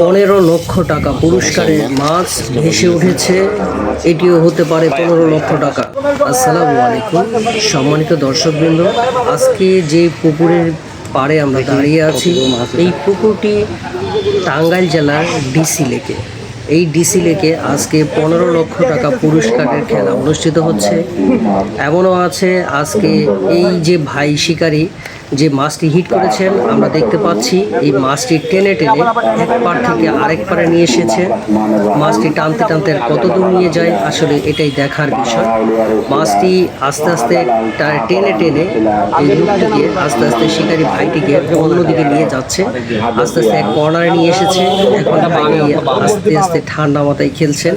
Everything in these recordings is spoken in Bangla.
পনেরো লক্ষ টাকা পুরস্কারের মাছ ভেসে উঠেছে। এটিও হতে পারে পনেরো লক্ষ টাকা। আসসালামু আলাইকুম, সম্মানিত দর্শকবৃন্দ, আজকে যে পুকুরের পাড়ে আমরা দাঁড়িয়ে আছি, এই পুকুরটি টাঙ্গাইল জেলার ডিসি লেকে। এই ডিসি লেকে আজকে পনেরো লক্ষ টাকা পুরস্কারের খেলা অনুষ্ঠিত হচ্ছে। এমনও আছে, আজকে এই যে ভাই শিকারী যে মাছটি হিট করেছেন, আমরা দেখতে পাচ্ছি এই মাছটি টেনে টেনে এক পার থেকে আরেক পারে নিয়ে এসেছে। মাছটি টানতে টানতে কত দূর নিয়ে যায়, আসলে এটাই দেখার বিষয়। মাছটি আস্তে আস্তে টেনে টেনে এই লোকটিকে আস্তে আস্তে শিকারি ভাইটিকে অন্যদিকে নিয়ে যাচ্ছে। আস্তে আস্তে এক কর্নারে নিয়ে এসেছে। এখন ভাইটি আস্তে আস্তে ঠান্ডা মাথায় খেলছেন।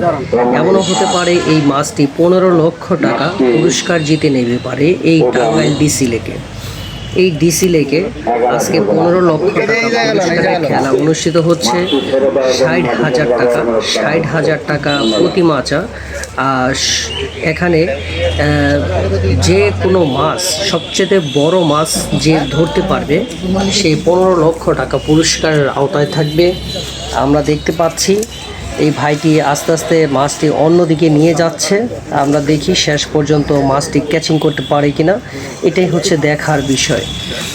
এমনও হতে পারে এই মাছটি পনেরো লক্ষ টাকা পুরস্কার জিতে নেবে পারে এই টাঙ্গাইল ডিসি লেকে। এই ডিসি লেকে আজকে পনেরো লক্ষ টাকা খেলা অনুষ্ঠিত হচ্ছে। ষাট হাজার টাকা, ষাট হাজার টাকা প্রতি মাচা। আর এখানে যে কোনো মাছ, সবচেয়ে বড় মাছ যে ধরতে পারবে সেই পনেরো লক্ষ টাকা পুরস্কারের আওতায় থাকবে। আমরা দেখতে পাচ্ছি এই ভাইটি আস্তে আস্তে মাছটি অন্যদিকে নিয়ে যাচ্ছে। আমরা দেখি শেষ পর্যন্ত মাছটি ক্যাচিং করতে পারে কিনা। এটাই হচ্ছে দেখার বিষয়।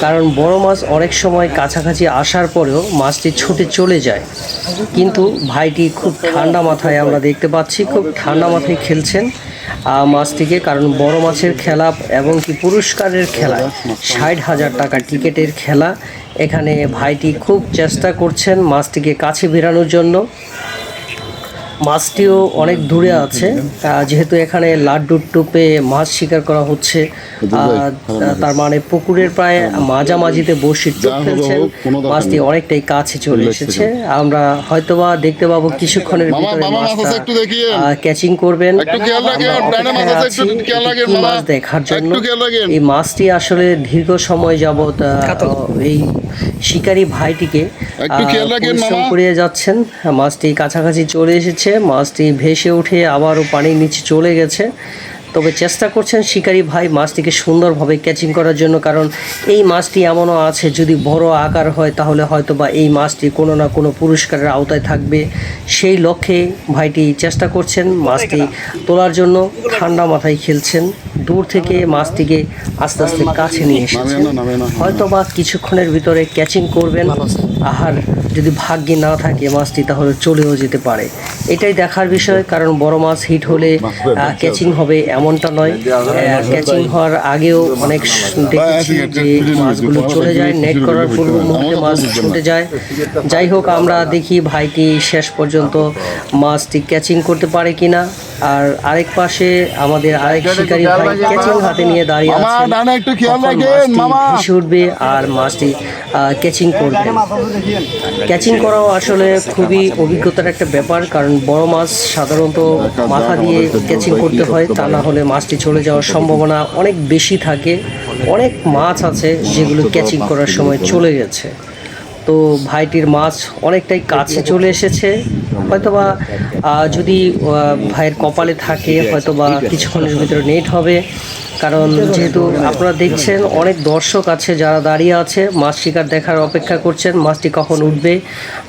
কারণ বড় মাছ অনেক সময় কাছাকাছি আসার পরেও মাছটি ছুটে চলে যায়। কিন্তু ভাইটি খুব ঠান্ডা মাথায় আমরা দেখতে পাচ্ছি, খুব ঠান্ডা মাথায় খেলছেন। মাছটিকে কারণ বড় মাছের খেলা এবং কি পুরস্কারের খেলা, ষাট হাজার টাকা টিকিটের খেলা। এখানে ভাইটি খুব চেষ্টা করছেন মাছটিকে কাছে বেরানোর জন্য। মাছটিও অনেক দূরে আছে। আহ, যেহেতু এখানে লাড্ডুর টুপে মাছ শিকার করা হচ্ছে তার মানে পুকুরের প্রায় মাঝামাঝিতে বসে হোক ফেলছেন মাছটি অনেকটাই কাছে চলে এসেছে। আমরা হয়তোবা দেখতে পাবো কিছুক্ষণের ভিতরে মাছটা। ক্যাচিং করবেন। মাছ দেখার জন্য। একটু খেয়াল রাখেন। এই মাছটি আসলে দীর্ঘ সময় যাবত এই শিকারী ভাইটিকে পরিশ্রম মামা। করে যাচ্ছেন। মাছটি কাছাকাছি চলে এসেছে। মাছটি ভেসে উঠে আবারও পানির নিচে চলে গেছে। তবে চেষ্টা করছেন শিকারি ভাই মাছটিকে সুন্দরভাবে ক্যাচিং করার জন্য কারণ এই মাছটি এমনও আছে যদি বড় আকার হয় তাহলে হয়তো বা এই মাছটি কোনো না কোনো পুরস্কারের আওতায় থাকবে। সেই লক্ষ্যে ভাইটি চেষ্টা করছেন মাছটি তোলার জন্য ঠান্ডা মাথায় খেলছেন। দূর থেকে মাছটিকে আস্তে আস্তে কাছে নিয়ে এসেছেন। হয়তো বা কিছুক্ষণের ভিতরে ক্যাচিং করবেন। আহার যদি ভাগ্যে না থাকে মাছটি তাহলে চলেও যেতে পারে। এটাই দেখার বিষয় কারণ বড় মাছ হিট হলে ক্যাচিং হবে এমনটা নয়। ক্যাচিং হওয়ার আগেও অনেক দেখেছি যে মাছগুলো চলে যায় নেট করার পূর্ব মুহূর্তে মাছ ছুটে যায়। যাই হোক আমরা দেখি ভাইটি শেষ পর্যন্ত মাছটি ক্যাচিং করতে পারে কিনা। আর আরেক পাশে আমাদের আরেক শিকারী ভাই ক্যাচিং হাতে নিয়ে দাঁড়িয়ে মামা, আছেন। মাছটি উঠবে আর মাছটি ক্যাচিং করবে। ক্যাচিং করাও আসলে খুবই অভিজ্ঞতার একটা ব্যাপার কারণ বড় মাছ সাধারণত মাথা দিয়ে ক্যাচিং করতে হয় তা না হলে মাছটি চলে যাওয়ার সম্ভাবনা অনেক বেশি থাকে। অনেক মাছ আছে যেগুলো ক্যাচিং করার সময় চলে গেছে। তো ভাইটির মাছ অনেকটাই কাছে চলে এসেছে। হয়তোবা যদি ভাইয়ের কপালে থাকে, হয়তোবা কিছুক্ষণের ভিতরে নেট হবে। কারণ যেহেতু আপনারা দেখছেন, অনেক দর্শক আছে যারা দাঁড়িয়ে আছে, মাছ শিকার দেখার অপেক্ষা করছেন, মাছটি কখন উঠবে,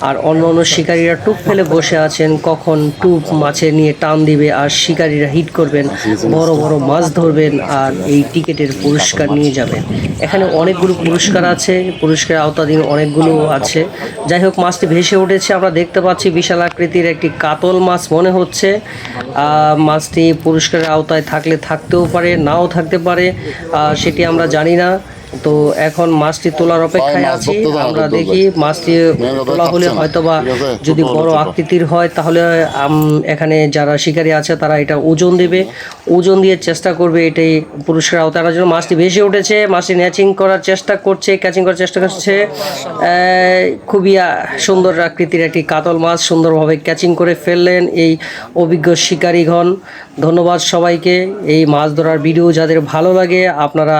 আর অন্য অন্য শিকারীরা টুপ ফেলে বসে আছেন, কখন টুপ মাছে নিয়ে টান দিবে, আর শিকারীরা হিট করবেন, বড় বড় মাছ ধরবেন, আর এই টিকিটের পুরস্কার নিয়ে যাবেন। এখানে অনেকগুলো পুরস্কার আছে, পুরস্কারের আওতাধীন অনেকগুলো আছে। যাই হোক, মাছটি ভেসে উঠেছে, আমরা দেখতে পাচ্ছি বিশাল আকৃতির একটি কাতল মাছ মনে হচ্ছে। মাছটি পুরস্কারের আওতায় থাকলে থাকতেও পারে, নাও থাকতে পারে। সেটি আমরা জানি না। তো এখন মাছটি তোলার অপেক্ষায় আছি। আমরা দেখি মাছটি তোলা হলে হয়তোবা যদি বড় আকৃতির হয় তাহলে এখানে যারা শিকারী আছে তারা এটা ওজন দেবে। ওজন দিয়ে চেষ্টা করবে এটাই পুরস্কার আওতায় আনার জন্য। মাছটি ভেসে উঠেছে মাছটি ন্যাচিং করার চেষ্টা করছে ক্যাচিং করার চেষ্টা করছে। খুবই সুন্দর আকৃতির একটি কাতল মাছ সুন্দরভাবে ক্যাচিং করে ফেললেন এই অভিজ্ঞ শিকারীগণ। ধন্যবাদ সবাইকে। এই মাছ ধরার ভিডিও যাদের ভালো লাগে আপনারা